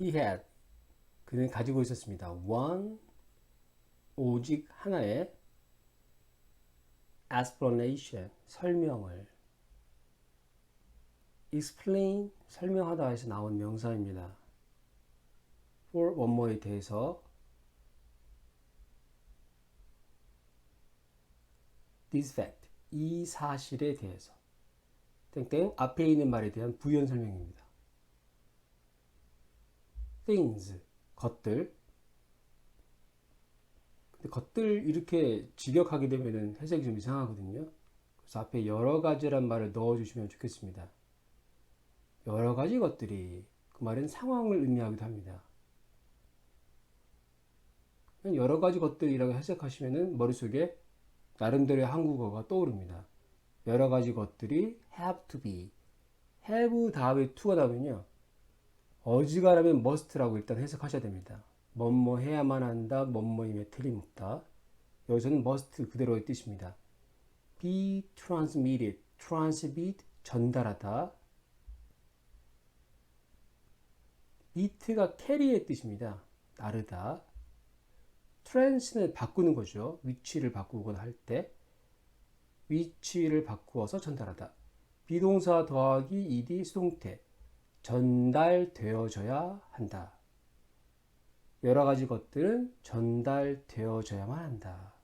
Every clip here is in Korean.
he had 그는 가지고 있었습니다. one 오직 하나의 explanation 설명을 explain 설명하다 해서 나온 명사입니다. for more에 대해서 this fact 이 사실에 대해서 땡땡 앞에 있는 말에 대한 부연 설명입니다. Things 것들 근데 것들 이렇게 직역하게 되면은 해석이 좀 이상하거든요. 그래서 앞에 여러 가지란 말을 넣어 주시면 좋겠습니다. 여러 가지 것들이 그 말은 상황을 의미하기도 합니다. 여러 가지 것들이라고 해석하시면은 머릿속에 나름대로의 한국어가 떠오릅니다. 여러 가지 것들이 have to be. have 다음에 to가 나오면요. 어지간하면 must라고 일단 해석하셔야 됩니다. 뭐뭐 해야만 한다, 뭐뭐임에 틀림없다. 여기서는 must 그대로의 뜻입니다. be transmitted, transmit 전달하다. mit가 carry의 뜻입니다. 나르다. trans는 바꾸는 거죠. 위치를 바꾸거나 할 때. 위치를 바꾸어서 전달하다. 비동사 더하기 ed 수동태. 전달되어져야 한다. 여러 가지 것들은 전달되어져야만 한다.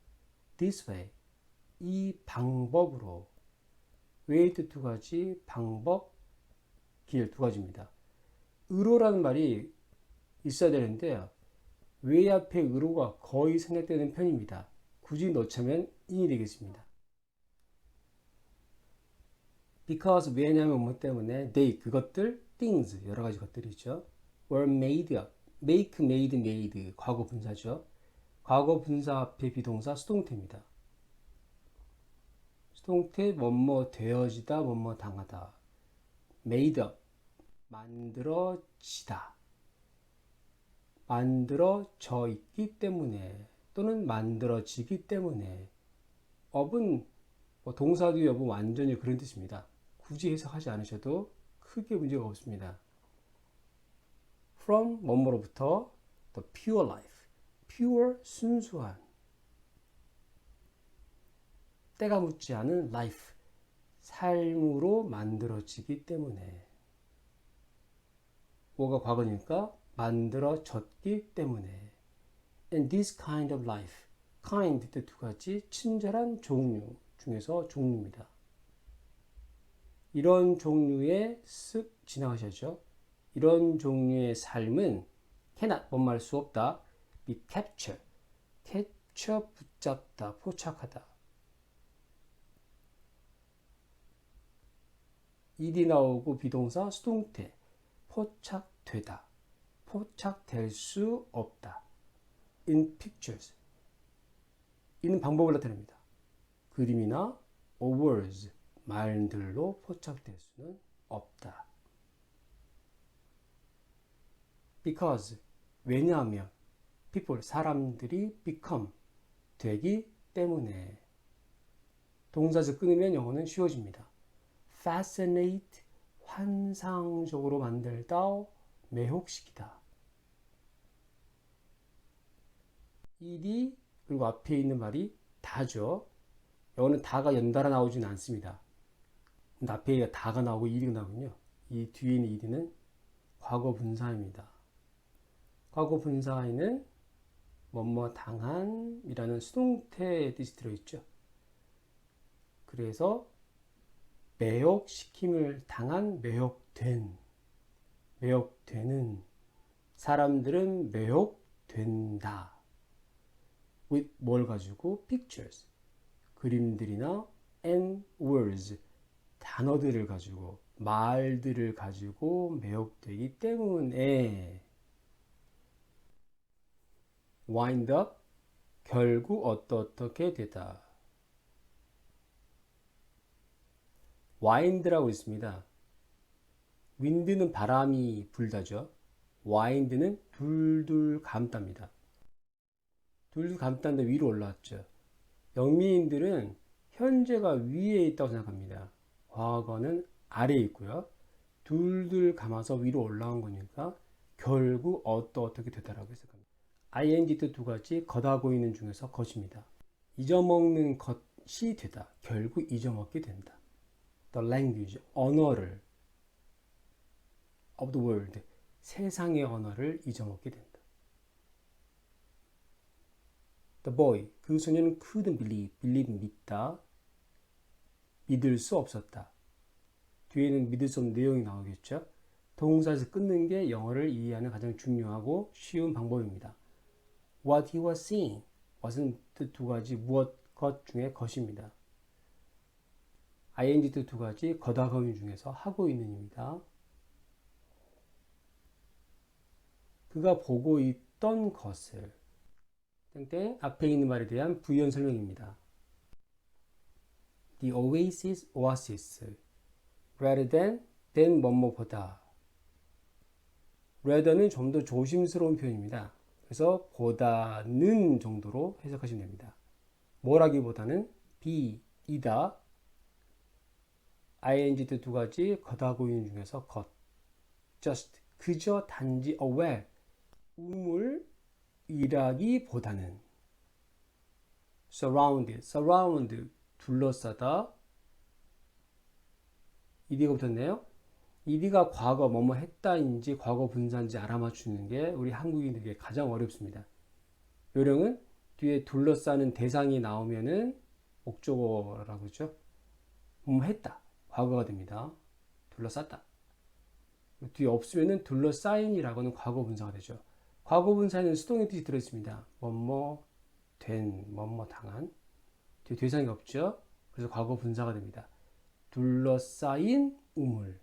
This way. 이 방법으로. way 두 가지, 방법, 길 두 가지입니다. 의로라는 말이 있어야 되는데요. way 앞에 의로가 거의 생략되는 편입니다. 굳이 넣자면 in이 되겠습니다. because 왜냐하면 뭐 때문에 they 그것들 things 여러 가지 것들이죠. were made up make made made 과거 분사죠. 과거 분사 앞에 비동사 수동태입니다. 수동태 뭐뭐 되어지다 뭐뭐 당하다 made up 만들어지다 만들어져 있기 때문에 또는 만들어지기 때문에 업은 뭐 동사도 여부 완전히 그런 뜻입니다. 굳이 해석하지 않으셔도 크게 문제가 없습니다. from 뭐뭐로부터 the pure life pure 순수한 때가 묻지 않은 life 삶으로 만들어지기 때문에 뭐가 과거니까 만들어졌기 때문에 and this kind of life kind 두 가지 친절한 종류 중에서 종류입니다. 이런 종류의 쓱 지나가셔야죠. 이런 종류의 삶은 cannot 뭔말 수 없다. be capture capture 붙잡다 포착하다. ed 나오고 비동사 수동태 포착되다. 포착될 수 없다. in pictures. 이는 방법을 나타냅니다. 그림이나 or words, 말들로 포착될 수는 없다. because, 왜냐하면 people, 사람들이 become, 되기 때문에 동사에서 끊으면 영어는 쉬워집니다. fascinate, 환상적으로 만들다, 매혹시키다. ed 그리고 앞에 있는 말이 다죠. 영어는 다가 연달아 나오지는 않습니다. 앞에 다가 나오고 ed가 나오군요. 이 뒤에 있는 ed는 과거 분사입니다. 과거 분사에는 뭐뭐 당한이라는 수동태의 뜻이 들어있죠. 그래서 매혹시킴을 당한 매혹된 매혹되는 사람들은 매혹된다. with 뭘 가지고 pictures 그림들이나 and words 단어들을 가지고 말들을 가지고 매혹되기 때문에 wind up 결국 어떻게 되다 wind라고 있습니다. wind는 바람이 불다죠. wind는 둘둘 감답니다. 둘둘 감다는데 위로 올라왔죠. 영미인들은 현재가 위에 있다고 생각합니다. 과거는 아래에 있고요. 둘둘 감아서 위로 올라온 거니까 결국 어떠 어떻게 되다라고 해석합니다. ing 두 가지 겉하고 있는 중에서 것입니다. 잊어먹는 것이 되다. 결국 잊어먹게 된다. The language, 언어를 of the world, 세상의 언어를 잊어먹게 된다. The boy, 그 소년은 couldn't believe, believe 믿다, 믿을 수 없었다. 뒤에는 믿을 수 없는 내용이 나오겠죠. 동사에서 끊는 게 영어를 이해하는 가장 중요하고 쉬운 방법입니다. What he was seeing, what은 뜻두 가지 무엇 것 중에 것입니다. ing 뜻두 가지 거다거미 중에서 하고 있는입니다. 그가 보고 있던 것을 땡땡 앞에 있는 말에 대한 부연 설명입니다. The oasis, oasis. Rather than than 뭐뭐보다 rather는 좀 더 조심스러운 표현입니다. 그래서 보다는 정도로 해석하시면 됩니다. 뭐라기보다는 be, 이다 ing 두 가지 겉하고 있는 중에서 겉 just 그저 단지 aware. 우물이라기보다는. Surrounded, surround 둘러싸다 이디가 붙었네요. 이디가 과거 뭐뭐 했다인지 과거 분사인지 알아맞추는 게 우리 한국인들에게 가장 어렵습니다. 요령은 뒤에 둘러싸는 대상이 나오면은 목적어라고 그러죠. 뭐뭐 했다. 과거가 됩니다. 둘러쌌다. 뒤에 없으면은 둘러싸인이라고는 과거 분사가 되죠. 과거 분사에는 수동의 뜻이 들어있습니다. 뭐뭐 된, 뭐뭐 당한. 뒤에 대상이 없죠. 그래서 과거 분사가 됩니다. 둘러싸인 우물.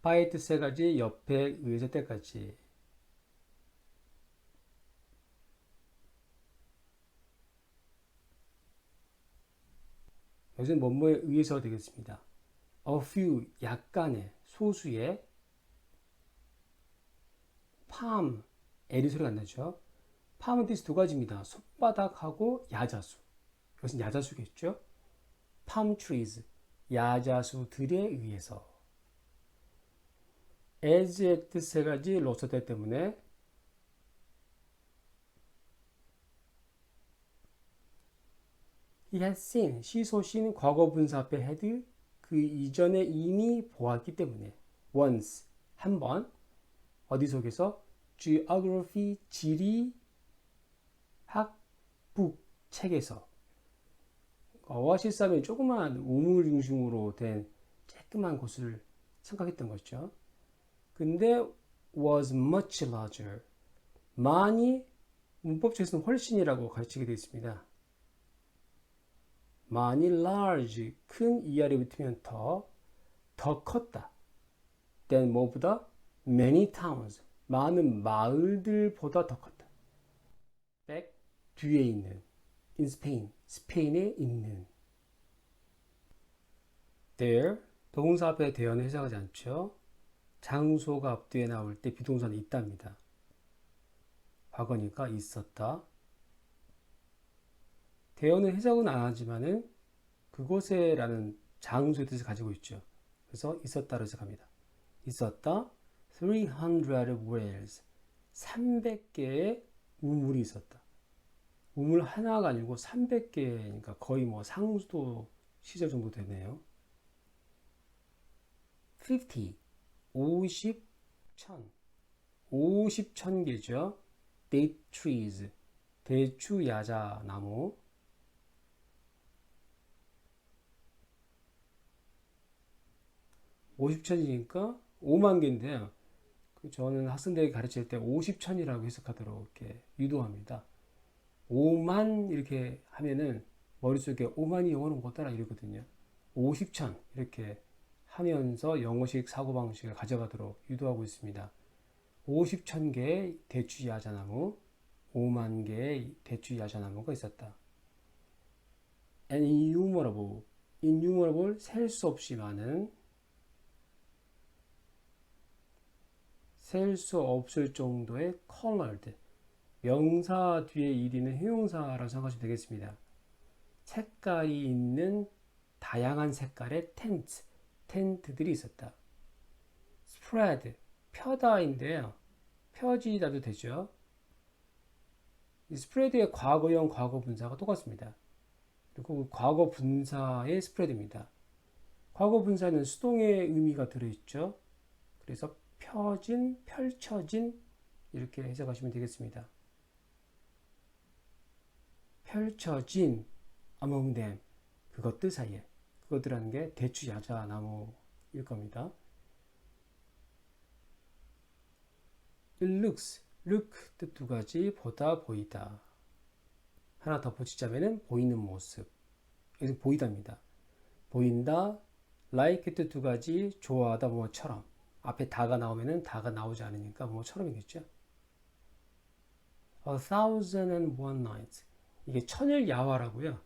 파이트 세 가지 옆에 의해서 때까지. 여기서 뭐뭐에 의해서 되겠습니다. a few 약간의 소수의 palm 에리 소리가 안 나죠. Palm은 뜻이 두 가지입니다. 손바닥하고 야자수. 이것은 야자수겠죠. palm trees 야자수들에 의해서 as의 뜻 세 가지 로서대 때문에 he had seen 시소신 과거 분사 앞에 had 그 이전에 이미 보았기 때문에 once 한 번 어디 속에서 geography 지리 학북 책에서 오아시스 하면 조그만 우물 중심으로 된 쬐끄만 곳을 생각했던 것이죠. 근데 was much larger 많이 문법책에서는 훨씬이라고 가르치게 되어 있습니다. 많이 large 큰 이하를 붙으면 더, 더 컸다. than 뭐보다 many towns 많은 마을들보다 더 컸다. 뒤에 있는 in Spain 스페인에 있는 there 동사 앞에 대어는 해석하지 않죠. 장소가 앞뒤에 나올 때 비동사는 있답니다. 과거니까 있었다. 대어는 해석은 안 하지만은 그곳에 라는 장소의 뜻을 가지고 있죠. 그래서 있었다로 해석합니다. 있었다. 300 wells. 300개의 우물이 있었다. 우물 하나가 아니고 300개니까 거의 뭐 상수도 시절 정도 되네요. 50, 50, 1000. 50, 1000개죠. date trees. 대추 야자 나무. 50천이니까 5만 개인데요. 저는 학생들에게 가르칠 때 50천이라고 해석하도록 이렇게 유도합니다. 5만 이렇게 하면은 머릿속에 5만이 영어는 못 따라 이러거든요. 50천 이렇게 하면서 영어식 사고방식을 가져가도록 유도하고 있습니다. 50천 개의 대추 야자나무, 5만 개의 대추 야자나무가 있었다. And innumerable, innumerable 셀 수 없이 많은 셀 수 없을 정도의 colored 명사 뒤에 이디는 형용사라고 생각하시면 되겠습니다. 색깔이 있는 다양한 색깔의 텐트, 텐트들이 있었다. spread, 펴다인데요. 펴지다도 되죠. 이 스프레드의 과거형 과거 분사가 똑같습니다. 그리고 그 과거 분사의 스프레드입니다. 과거 분사는 수동의 의미가 들어있죠. 그래서 펴진, 펼쳐진 이렇게 해석하시면 되겠습니다. 펼쳐진 among 그것들 사이에 그것들하는 게 대추 야자 나무일 겁니다. It looks, look 뜻 두 가지 보다 보이다. 하나 덧붙이자면은 보이는 모습. 여기서 보이다입니다. 보인다, like 뜻 두 가지 좋아하다 뭐처럼. 앞에 다가 나오면은 다가 나오지 않으니까 뭐처럼이겠죠. A thousand and one nights. 이게 천일 야화라고요.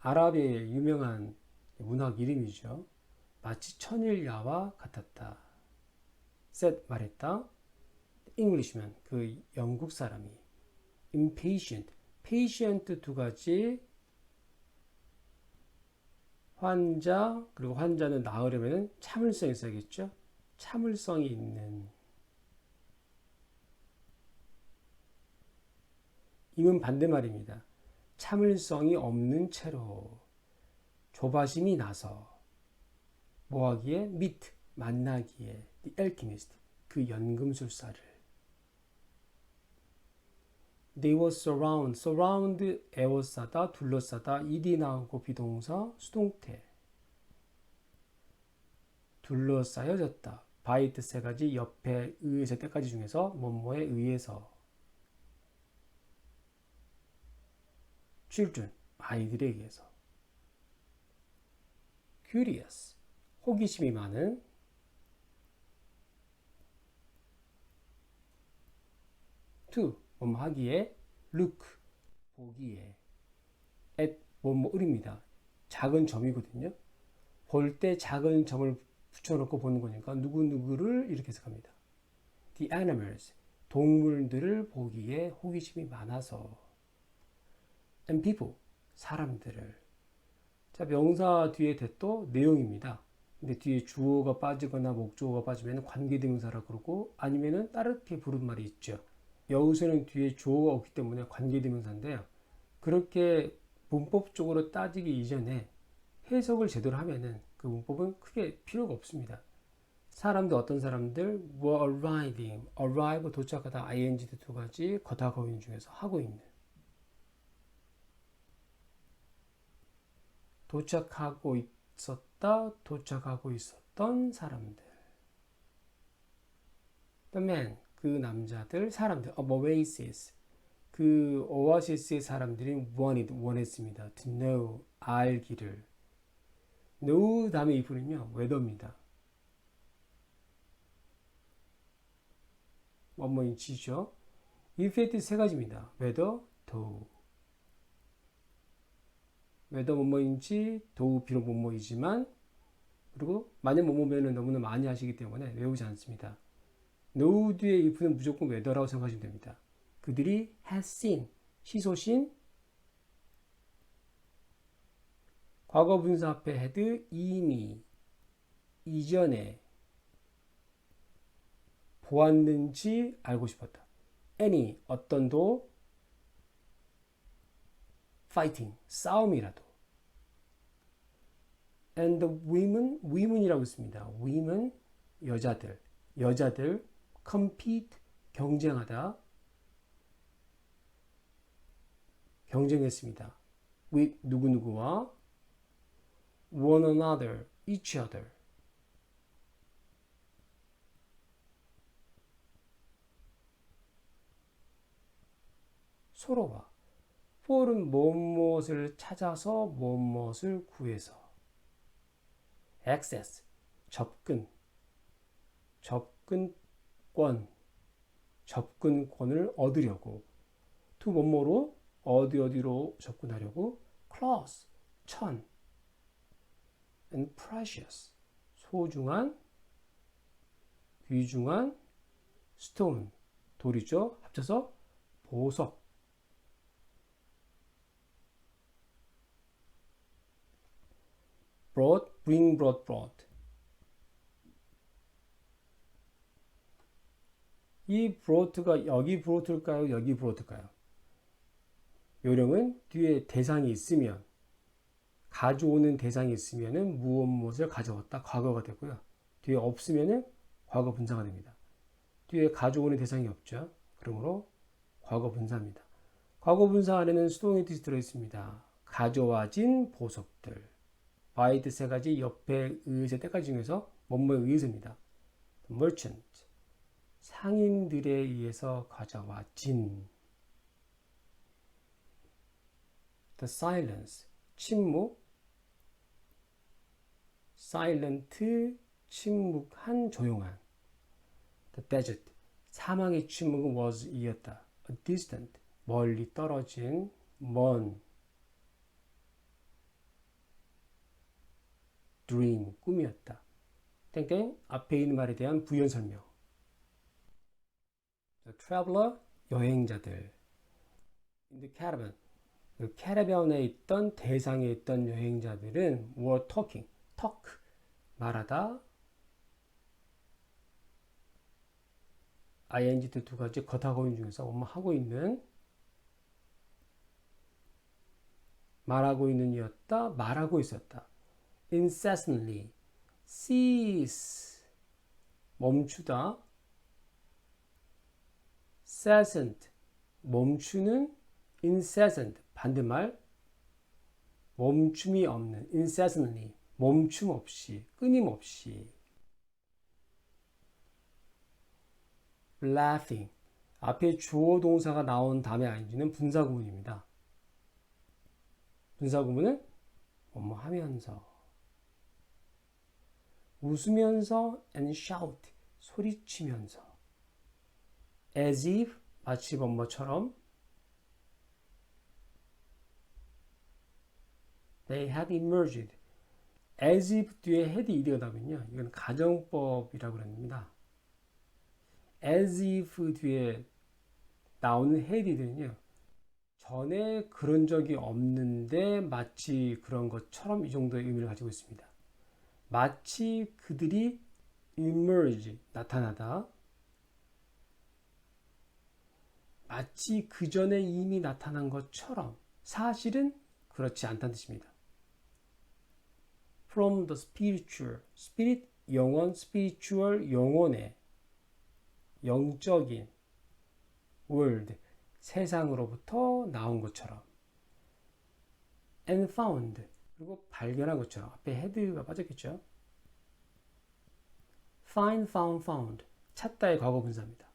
아랍의 유명한 문학 이름이죠. 마치 천일 야와 같았다. said 말했다. Englishman 그 영국 사람이 impatient, patient 두 가지 환자 그리고 환자는 나으려면 참을성이 있어야겠죠. 참을성이 있는. 이건 반대말입니다. 참을성이 없는 채로. 조바심이 나서. 뭐하기에? meet 만나기에. Alchemist. 그 연금술사를 they were surround surround 에워싸다 둘러싸다 이디 나오고 비동사 수동태. 둘러싸여졌다. 바이트 세 가지 옆에 의에서 때까지 중에서 뭐뭐에 의해서. Children 아이들에 의해서. Curious 호기심이 많은. To 하기에 look 보기에 at 뭐뭐 을입니다. 작은 점이거든요. 볼 때 작은 점을 붙여놓고 보는 거니까 누구누구를 이렇게 해석합니다. The animals 동물들을 보기에 호기심이 많아서 and people 사람들을 자 명사 뒤에 대또 내용입니다. 근데 뒤에 주어가 빠지거나 목주어가 빠지면 관계대명사라 그러고 아니면은 따르게 부른 말이 있죠. 여기서는 뒤에 주어가 없기 때문에 관계대명사인데요. 그렇게 문법적으로 따지기 이전에 해석을 제대로 하면은 그 문법은 크게 필요가 없습니다. 사람들 어떤 사람들 were arriving, arrive 도착하다 ing 두 가지 거다 거인 중에서 하고 있는 도착하고 있었다, 도착하고 있었던 사람들. The man, 그 남자들, 사람들, oasis. 그 오아시스의 사람들이 wanted, 원했습니다. to know, 알기를. know 다음에 이 부분은요, weather입니다. 원모인치죠. if 세 가지입니다. weather, though. 왜더 뭐뭐인지 도우 비록 뭐뭐이지만 그리고 만약 뭐뭐면은 너무나 많이 하시기 때문에 외우지 않습니다. 노우 뒤에 if는 무조건 웨더라고 생각하시면 됩니다. 그들이 has seen 시소신 과거 분사 앞에 had 이미 이전에 보았는지 알고 싶었다. any 어떤도 fighting 싸움이라도 and women women이라고 있습니다. women 여자들 여자들 compete 경쟁하다 경쟁했습니다. with 누구누구와 one another each other 서로와 for은 무엇을 찾아서 무엇을 구해서 access 접근 접근 접근, 접근권을 얻으려고 to 뭐뭐로 어디 어디로 접근하려고 close, 천 and precious, 소중한, 귀중한 stone, 돌이죠. 합쳐서 보석. brought, bring, brought, brought. 이 brought가 여기 brought일까요? 여기 brought일까요? 요령은 뒤에 대상이 있으면 가져오는 대상이 있으면은 무엇 무엇을 가져왔다 과거가 되고요. 뒤에 없으면은 과거 분사가 됩니다. 뒤에 가져오는 대상이 없죠. 그러므로 과거 분사입니다. 과거 분사 안에는 수동의 뜻이 들어 있습니다. 가져와진 보석들. 바이드 세 가지 옆에 의제 때까지 중에서 뭐뭐에 의해서입니다. merchant. 상인들에 의해서 가져와진. The silence. 침묵. silent. 침묵한, 조용한. The desert. 사망의 침묵은 was 이었다. A distant. 멀리 떨어진, 먼. dream. 꿈이었다. 땡땡. 앞에 있는 말에 대한 부연 설명. Traveler. 여행자들. In the caravan. 그 캐러밴에 있던 대상에 있던 여행자들은 were talking, talk, 말하다. ing 두 가지 겉하고인 중에서 뭐뭐 하고 있는 말하고 있는 이었다, 말하고 있었다. incessantly, cease, 멈추다. Cessant, 멈추는 incessant, 반대말 멈춤이 없는 incessantly 멈춤 없이 끊임없이. Laughing. 앞에 주어 동사가 나온 다음에 ing는 분사 구문입니다. 분사 구문은 뭐뭐 하면서 웃으면서 and shout 소리치면서 as if 마치 뭐뭐처럼 They had emerged. as if 뒤에 had 이되어 나면요. 이건 가정법이라고 그럽니다. as if 뒤에 나오는 had들은요. 전에 그런 적이 없는데 마치 그런 것처럼 이 정도의 의미를 가지고 있습니다. 마치 그들이 emerge, 나타나다. 마치 그 전에 이미 나타난 것처럼 사실은 그렇지 않다는 뜻입니다. from the spiritual, spirit 영혼, spiritual 영혼의 영적인 world 세상으로부터 나온 것처럼 and found 그리고 발견한 것처럼 앞에 head가 빠졌겠죠. find, found, found 찾다의 과거 분사입니다.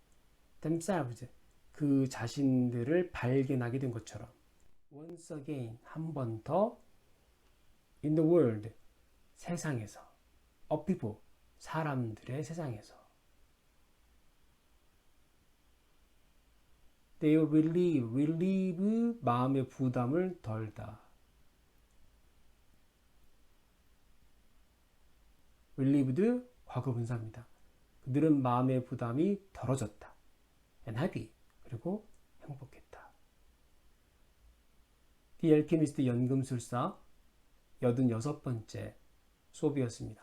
themselves 그 자신들을 발견하게 된 것처럼 once again 한 번 더 in the world 세상에서 of people 사람들의 세상에서 they relieve relieve 마음의 부담을 덜다 relieved 과거 분사입니다. 그들은 마음의 부담이 덜어졌다. and happy 그리고 행복했다. The Alchemist 연금술사 86번째 수업이었습니다.